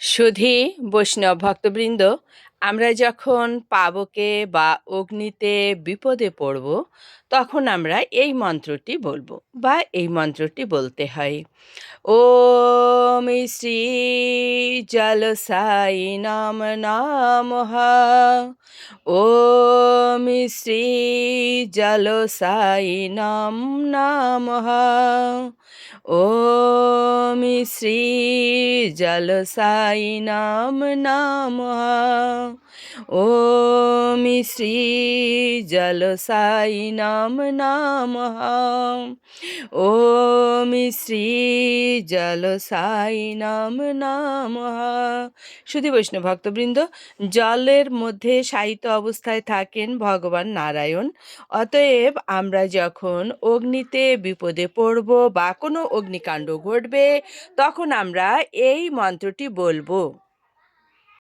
সুধী, বৈষ্ণব ভক্তবৃন্দ, আমরা যখন পাবকে বা অগ্নিতে বিপদে পড়ব, তখন আমরা এই মন্ত্রটি বলব বা এই মন্ত্রটি বলতে হয়। ওম শ্রী জলসাই নাম নাম ওম শ্রী জলসাই নাম নাম ওম শ্রী জলসাই নাম নাম ওম শ্রী জলসাই নাম নাম ওম শ্রী জলসাই নাম নাম শুধু বৈষ্ণব ভক্তবৃন্দ জলের মধ্যে সাহিত্য অবস্থায় থাকেন ভগবান নারায়ণ। অতএব আমরা যখন অগ্নিতে বিপদে পড়ব বা কোনো অগ্নিকাণ্ড ঘটবে, তখন আমরা এই মন্ত্রটি বলব।